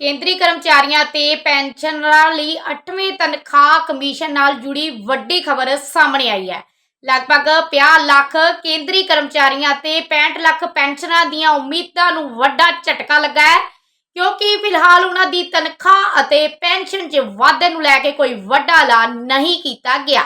ਕੇਂਦਰੀ ਕਰਮਚਾਰੀਆਂ ਤੇ ਪੈਨਸ਼ਨਰਾਂ ਲਈ 8ਵੇਂ ਤਨਖਾਹ ਕਮਿਸ਼ਨ ਨਾਲ ਜੁੜੀ ਵੱਡੀ ਖਬਰ ਸਾਹਮਣੇ ਆਈ ਹੈ। ਲਗਭਗ 50 ਲੱਖ ਕੇਂਦਰੀ ਕਰਮਚਾਰੀਆਂ ਤੇ 65 ਲੱਖ ਪੈਨਸ਼ਨਰਾਂ ਦੀਆਂ ਉਮੀਦਾਂ ਨੂੰ ਵੱਡਾ ਝਟਕਾ ਲੱਗਾ ਹੈ, ਕਿਉਂਕਿ ਫਿਲਹਾਲ ਉਹਨਾਂ ਦੀ ਤਨਖਾਹ ਅਤੇ ਪੈਨਸ਼ਨ 'ਚ ਵਾਧੇ ਨੂੰ ਲੈ ਕੇ ਕੋਈ ਵੱਡਾ ਐਲਾਨ ਨਹੀਂ ਕੀਤਾ ਗਿਆ।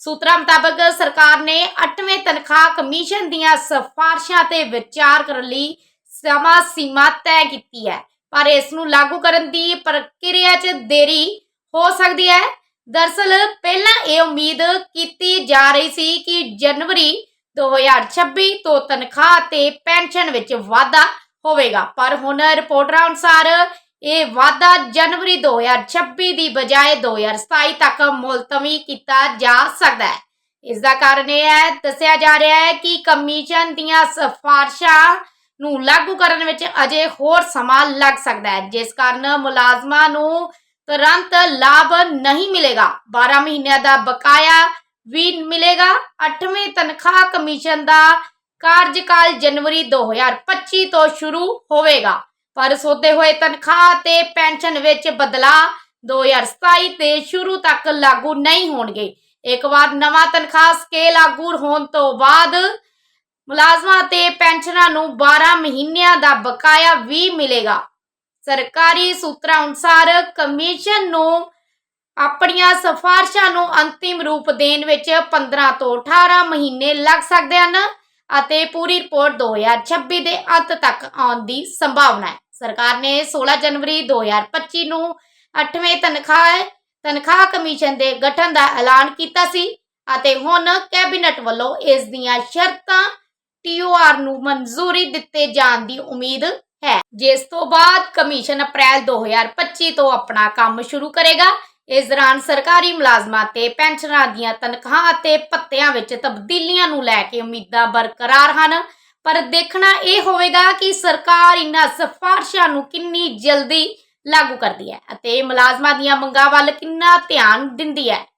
ਸੂਤਰਾਂ ਮੁਤਾਬਕ ਸਰਕਾਰ ਨੇ 8ਵੇਂ ਤਨਖਾਹ ਕਮਿਸ਼ਨ ਦੀਆਂ ਸਿਫਾਰਸ਼ਾਂ ਤੇ ਵਿਚਾਰ ਕਰਨ ਲਈ ਸਮਾਂ ਸੀਮਾ ਤੈਅ ਕੀਤੀ ਹੈ। ਪਰ ਇਸ ਨੂੰ ਲਾਗੂ ਕਰਨ ਦੀ ਪ੍ਰਕਿਰਿਆ 'ਚ ਦੇਰੀ ਹੋ ਸਕਦੀ ਹੈ। ਦਰਸਲ ਪਹਿਲਾਂ ਇਹ ਉਮੀਦ ਕੀਤੀ ਜਾ ਰਹੀ ਸੀ ਕਿ ਜਨਵਰੀ 2026 ਤੋਂ ਤਨਖਾਹ ਤੇ ਪੈਨਸ਼ਨ ਵਿੱਚ ਵਾਧਾ ਹੋਵੇਗਾ, ਪਰ ਹੁਣ ਰਿਪੋਰਟਰਾਂ ਅਨੁਸਾਰ ਇਹ ਵਾਧਾ ਜਨਵਰੀ 2026 ਦੀ ਬਜਾਏ 2027 ਤੱਕ ਮੁਲਤਵੀ ਕੀਤਾ ਜਾ ਸਕਦਾ ਹੈ। ਇਸ ਦਾ ਕਾਰਨ ਇਹ ਹੈ, ਦੱਸਿਆ ਜਾ ਰਿਹਾ ਹੈ ਕਿ ਕਮਿਸ਼ਨ ਦੀਆਂ ਸਿਫਾਰਸ਼ਾਂ ਨੂੰ ਲਾਗੂ ਕਰਨ ਵਿੱਚ ਅਜੇ ਹੋਰ ਸਮਾਂ ਲੱਗ ਸਕਦਾ ਹੈ, ਜਿਸ ਕਾਰਨ ਮੁਲਾਜ਼ਮਾਂ ਨੂੰ ਤੁਰੰਤ ਲਾਭ ਨਹੀਂ ਮਿਲੇਗਾ। 12 ਮਹੀਨਿਆਂ ਦਾ ਬਕਾਇਆ ਵੀ ਮਿਲੇਗਾ। 8ਵੇਂ ਤਨਖਾਹ ਕਮਿਸ਼ਨ ਦਾ ਕਾਰਜਕਾਲ ਜਨਵਰੀ 2025 ਤੋਂ ਸ਼ੁਰੂ ਹੋਵੇਗਾ। ਪਰ ਸੋਧੇ ਹੋਏ ਤਨਖਾਹ ਤੇ ਪੈਨਸ਼ਨ ਵਿੱਚ ਬਦਲਾਅ 2027 ਤੇ ਸ਼ੁਰੂ ਤੱਕ ਲਾਗੂ ਨਹੀਂ ਹੋਣਗੇ। ਇੱਕ ਵਾਰ ਨਵਾਂ ਤਨਖਾਹ ਸਕੇਲ ਲਾਗੂ ਹੋਣ ਤੋਂ ਬਾਅਦ ਮੁਲਾਜ਼ਮਾਂ ਅਤੇ ਪੈਨਸ਼ਨਰਾਂ ਨੂੰ 12 ਮਹੀਨਿਆਂ ਦਾ ਬਕਾਇਆ ਵੀ ਮਿਲੇਗਾ। ਸਰਕਾਰੀ ਸੂਤਰਾਂ ਅਨੁਸਾਰ ਕਮਿਸ਼ਨ ਨੂੰ ਆਪਣੀਆਂ ਸਿਫਾਰਸ਼ਾਂ ਨੂੰ ਅੰਤਿਮ ਰੂਪ ਦੇਣ ਵਿੱਚ 15 ਤੋਂ 18 ਮਹੀਨੇ ਲੱਗ ਸਕਦੇ ਹਨ ਅਤੇ ਪੂਰੀ ਰਿਪੋਰਟ 2026 ਦੇ ਅੰਤ ਤੱਕ ਆਉਣ ਦੀ ਸੰਭਾਵਨਾ ਹੈ। ਸਰਕਾਰ ਨੇ 16 ਜਨਵਰੀ 2025 ਨੂੰ 8ਵੇਂ ਤਨਖਾਹ ਤਨਖਾਹ ਕਮਿਸ਼ਨ ਦੇ ਗਠਨ ਦਾ ਐਲਾਨ ਕੀਤਾ ਸੀ ਅਤੇ ਹੁਣ ਕੈਬਨਿਟ ਵੱਲੋਂ ਇਸ ਦੀਆਂ ਸ਼ਰਤਾਂ ਟੀਓਆਰ ਨੂੰ ਮਨਜ਼ੂਰੀ ਦਿੱਤੇ ਜਾਣ ਦੀ ਉਮੀਦ ਹੈ। ਜਿਸ ਤੋਂ ਬਾਅਦ ਕਮਿਸ਼ਨ ਅਪ੍ਰੈਲ 2025 ਤੋਂ ਆਪਣਾ ਕੰਮ ਸ਼ੁਰੂ ਕਰੇਗਾ। ਇਸ ਦੌਰਾਨ ਸਰਕਾਰੀ ਮੁਲਾਜ਼ਮਾਂ ਤੇ ਪੈਨਸ਼ਨਰਾਂ ਦੀਆਂ ਤਨਖਾਹਾਂ ਅਤੇ ਭੱਤਿਆਂ ਵਿੱਚ ਤਬਦੀਲੀਆਂ ਨੂੰ ਲੈ ਕੇ ਉਮੀਦਾਂ ਬਰਕਰਾਰ ਹਨ। ਪਰ ਦੇਖਣਾ ਇਹ ਹੋਵੇਗਾ ਕਿ ਸਰਕਾਰ ਇਹਨਾਂ ਸਿਫਾਰਸ਼ਾਂ ਨੂੰ ਕਿੰਨੀ ਜਲਦੀ ਲਾਗੂ ਕਰਦੀ ਹੈ ਅਤੇ ਮੁਲਾਜ਼ਮਾਂ ਦੀਆਂ ਮੰਗਾਂ ਵੱਲ ਕਿੰਨਾ ਧਿਆਨ ਦਿੰਦੀ ਹੈ।